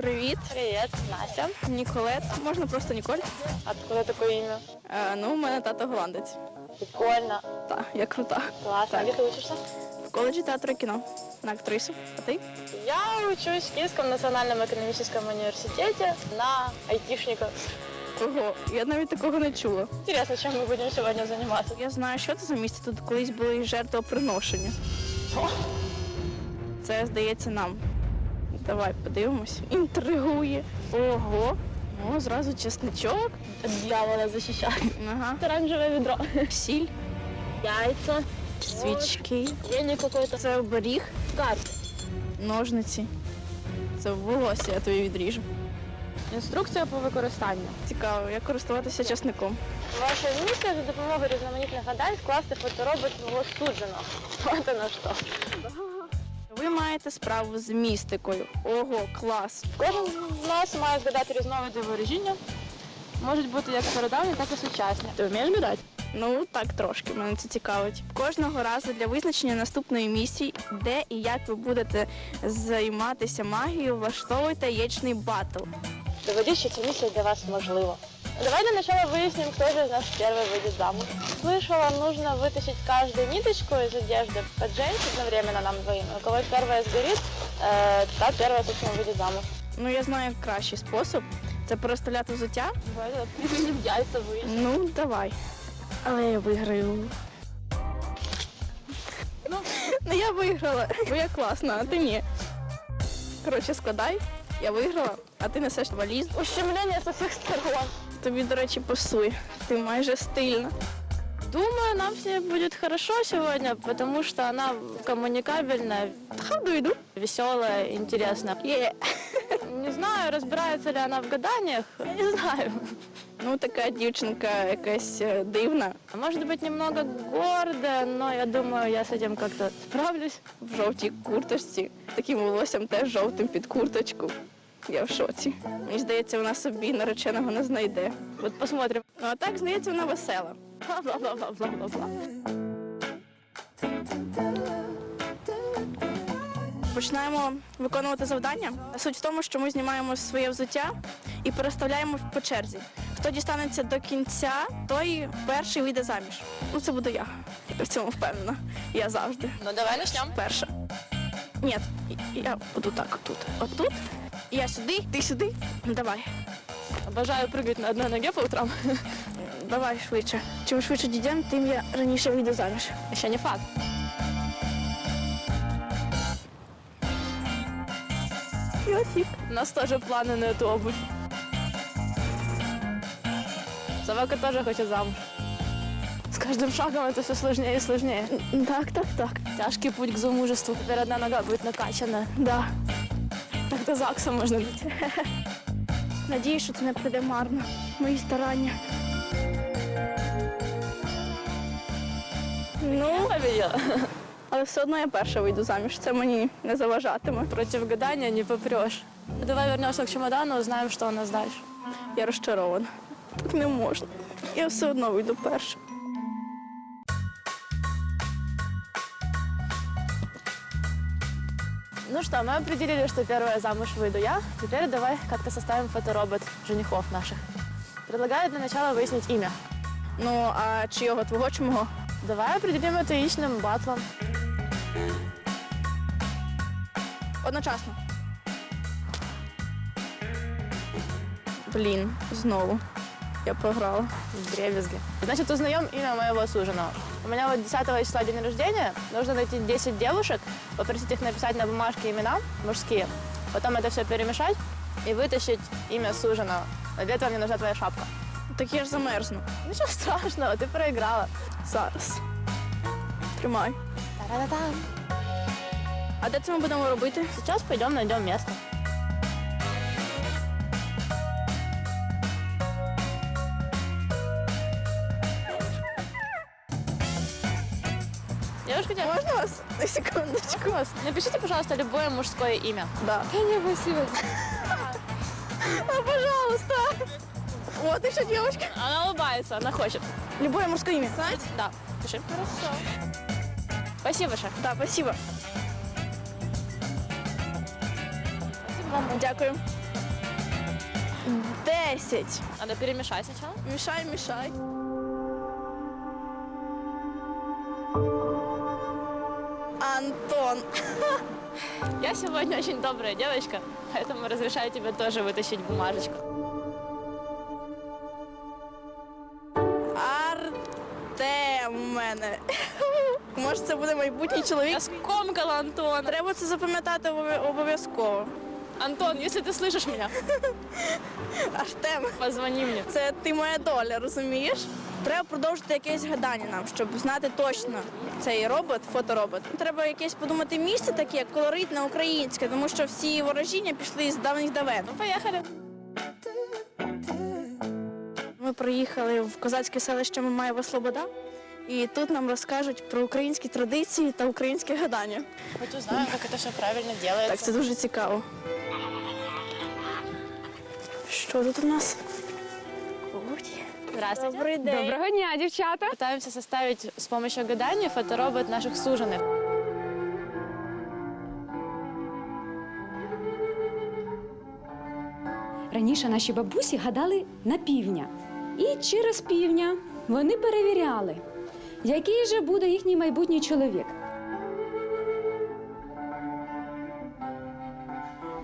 Привіт, Привет, Настя. Ніколет. Можна просто Ніколь. Откуда такое имя? Е, ну, у мене тато голландець. Прикольно. Та, я крута. Классно. А где ты учишься? В коледжі театру і кіно. На актрису. А ти? Я учусь в Киевском национальном экономическом университете на айтишника. Ого, я навіть такого не чула. Интересно, чем мы будем сегодня заниматься. Я знаю, що це за місце. Тут колись були жертвоприношення. Це здається нам. Давай подивимось. Інтригує. Ого. О, зразу чесничок. Дьявола защищать. Ага. Оранжевое ведро. Сіль, Яйца. свічки. Веник какой-то. Це оберіг, Карты. ножниці. Це волосся я тобі відріжу. Інструкція по використанню. Цікаво, як користуватися часником. Ваша місія за допомогою різноманітних гадань скласти фоторобот свого судженого. От на що. Ви маєте справу з містикою. Ого, клас. Кожен з нас має згадати різновиди ворожіння. Можуть бути як стародавні, так і сучасні. Ти вмієш гадати? Ну так трошки, мене це цікавить. Кожного разу для визначення наступної місії, де і як ви будете займатися магією, влаштовуйте яєчний батл. Доведіть, що ця місія для вас можлива. Давай для начала выясним, кто же из нас первый выйдет замуж. Слышала, нужно вытащить каждую ниточку из одежды, поджечь одновременно нам двоим. У кого первая сгорит, э, та первая, собственно, выйдет замуж. Ну я знаю кращий спосіб. Це переставляти взуття. Давай, в яйца выясним. Ну, давай. Але я виграю. Ну, ну я виграла, бо я класна, а ти ні. Коротше, складай, я виграла, а ти несеш валіз. Ущемление со всех сторон. Тобі, до речі, пасує. Ти майже стильна. Думаю, нам с ней будет хорошо сегодня, потому что она коммуникабельная, Ходу йду. веселая, интересная. Є. Не знаю, разбирается ли она в гаданиях, я не знаю. Ну, така дівчинка якась е, дивна, А Может быть, немного гордая, но я думаю, я с этим как-то справлюсь. в жовтій курточці, таким волоссям теж жовтим під курточку. Я в шоці. Мені здається, вона собі нареченого не знайде. Вот посмотрим. Ну а так, здається, вона весела. Бла-бла-бла-бла-бла-бла. Починаємо виконувати завдання. Суть в тому, що ми знімаємо своє взуття і переставляємо по черзі. Хто дістанеться до кінця, той перший вийде заміж. Ну, це буду я. Я в цьому впевнена. Я завжди. Ну давай начнем. Перша. Ні, я буду так отут. Отут. Я сюди, ти сюди. Давай. Обожаю прыгать на одной ноге по утрам. Давай швидше. Чим швидше дійдемо, тим я раніше вийду заміж. Еще не факт. Йотік. У нас тоже планы на эту обувь. Собака тоже хочет замуж. С каждым шагом это все сложнее и сложнее. Так, так, так. Тяжкий путь к замужеству. Теперь одна нога будет накачана. Да. Так до ЗАГСа можно дойти. Надіюсь, що це не прийде марно. Мої старання. Ну, Победила. але все одно я перша вийду заміж. Це мені не заважатиме. Против гадания не попрешь. Давай вернемся к чемодану, узнаем, что у нас дальше. Я розчарована. Так не можна. Я все одно вийду перша. Ну что, мы определили, что первая замуж выйду я. Теперь давай как-то составим фоторобот женихов наших. Предлагаю для начала выяснить имя. Ну, а чийого твого чи мого? Давай определим это яичным батлом. Одночасно. Блін, знову. Я програла. Дребезги. Значит, узнаем имя моего суженого. У меня вот 10 числа день рождения. Нужно найти 10 девушек, попросить их написать на бумажке имена мужские. Потом это все перемешать и вытащить имя суженого. Для этого мне нужна твоя шапка. Так я ж замерзну. Ничего страшного, ты проиграла. Зараз. Тримай. Та-ра-та-там. А де це ми будемо робити? Сейчас пойдем найдем место. Девушка, тебе Можна вас? На секундочку. напишите, пожалуйста, любое мужское имя. Да. Да не, спасибо. А, пожалуйста. Вот еще девочка. Она улыбается, она хочет. Любое мужское имя. Да, пиши. Хорошо. Спасибо, шеф. Да, спасибо. Спасибо вам. Дякую. Десять. Надо перемешать сначала. Мішай, мішай. Антон. Я сегодня очень добрая девочка, поэтому разрешаю тебе тоже вытащить бумажечку. Артем у мене. Може, це буде майбутній чоловік? Я скомкала Антона. Треба це запам'ятати обов'язково. Антон, если ты слышишь меня, Артем, позвони мне. це ти моя доля, розумієш? Треба продовжити якесь гадання нам, щоб знати точно цей робот, фоторобот. Треба якесь подумати місце таке, колоритне українське, тому що всі ворожіння пішли з давніх давен. Ну, поехали. Ми приїхали в козацьке селище Мамаєва Слобода, і тут нам розкажуть про українські традиції та українське гадання. Хоть узнаем, как это все правильно делается. Так, це дуже цікаво. Що тут у нас? Здравствуйте. Добрий день. Доброго дня, дівчата. Пытаемся составить с помощью гадания фоторобот наших суженых. Раніше наші бабусі гадали на півня. І через півня вони перевіряли, який же буде їхній майбутній чоловік.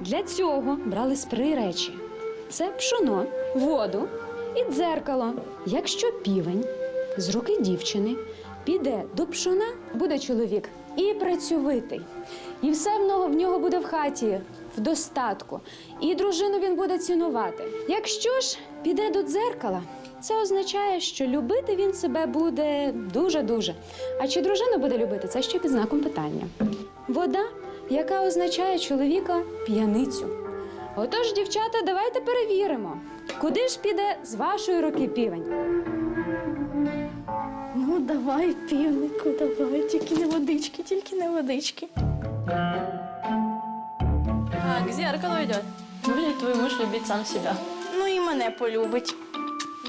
Для цього брали з три речі: це пшоно, воду і дзеркало. Якщо півень з руки дівчини піде до пшона, буде чоловік і працьовитий. І все в нього, в нього буде в хаті в достатку. І дружину він буде цінувати. Якщо ж піде до дзеркала, це означає, що любити він себе буде дуже-дуже. А чи дружину буде любити, це ще під знаком питання. Вода, яка означає чоловіка п'яницю. Отож, дівчата, давайте перевіримо, куди ж піде з вашої руки півень. Ну, давай, півнику, давай, тільки не водички, тільки не водички. А, к зеркалу идет. Будет твой муж любить сам себя. Ну і мене полюбить.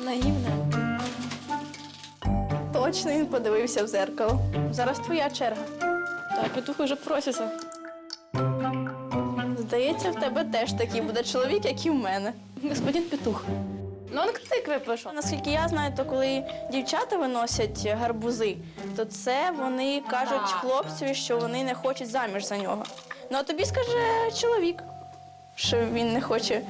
Наивно. Точно він подивився в зеркало. Зараз твоя черга. Так, петух уже просится. Здається, в тебе теж такий буде чоловік, як і в мене. Господин петух. Ну он к тыкве. Наскільки я знаю, то коли дівчата виносять гарбузи, то це вони кажуть хлопцю, що вони не хочуть заміж за нього. Ну а тобі скаже чоловік, що він не хоче.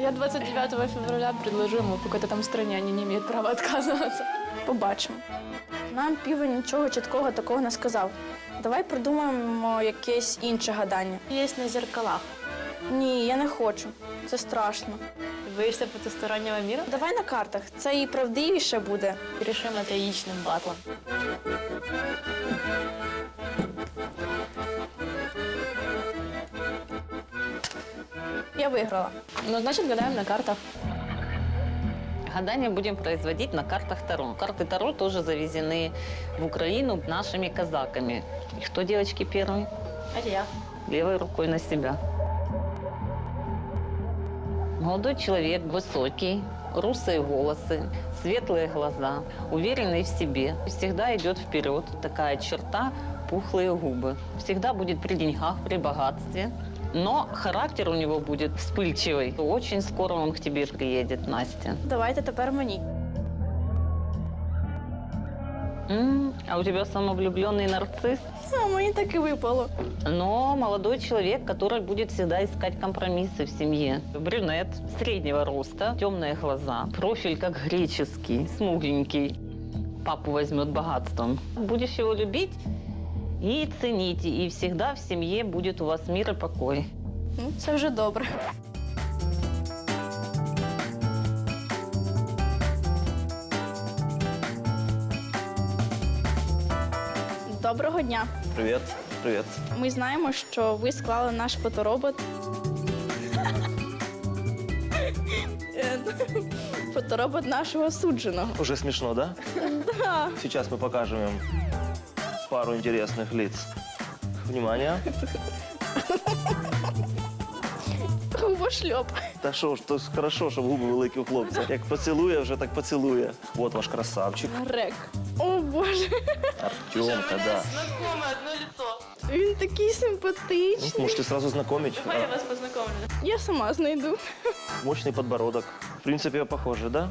Я 29 февраля предложу ему в какой-то там стране, они не имеют права отказываться. Побачимо. Нам півень нічого чіткого такого не сказав. Давай придумаємо якесь інше гадання. Есть на зеркалах. Ні, я не хочу. Це страшно. Боишься потустороннего мира? Давай на картах. Це і правдивіше буде. Решим это яичным батлом. Я виграла. Ну, значит, гадаем на картах. Гадания будем производить на картах Таро. Карты Таро тоже завезены в Украину нашими казаками. И кто, девочки, первый? Это я. Левой рукой на себя. Молодой человек, высокий, русые волосы, светлые глаза, уверенный в себе. Всегда идет вперед. Такая черта – пухлые губы. Всегда будет при деньгах, при богатстве. Но характер у него будет вспыльчивый. Очень скоро он к тебе приедет, Настя. Давайте тепер мені. М, А у тебя самовлюбленный нарцисс? А мені так і випало. Но молодой человек, который будет всегда искать компромиссы в семье. Брюнет среднего роста, темные глаза, профиль как греческий, смугленький. Папу возьмет богатством. Будешь его любить и ценить, и всегда в семье будет у вас мир и покой. Ну, це вже добре. Доброго дня. Привет, привет. Ми знаємо, що ви склали наш фоторобот. Фоторобот нашого судженого. Уже смешно, да? Да. Сейчас мы покажем им пару интересных лиц. Внимание. Губошльоп. Та що ж, то ж хорошо, щоб губи великі у хлопця. Як поцілує, вже так поцілує. От ваш красавчик. Рек. О Боже. Артемка, да. Знакомое одно лицо. Він такий Ну, симпатичний. можете сразу знакомить. Давай я вас познакомлю. Я сама знайду. А, Мощный подбородок. В принципе, похоже, да?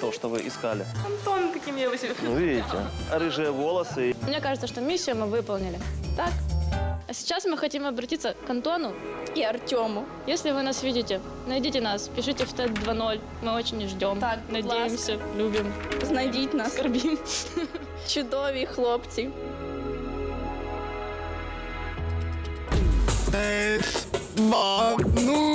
То, что вы искали. Антон, каким я его себе... Ну, видите. А рыжие волосы. Мне кажется, что миссию мы выполнили. Так. А сейчас мы хотим обратиться к Антону. І Артему. Если вы нас видите, найдите нас, пишите в ТЭД 2.0. Мы очень ждем. Так, будь Надеемся, любим, Знайдіть нас. скорбим. Чудові хлопці. Два, ну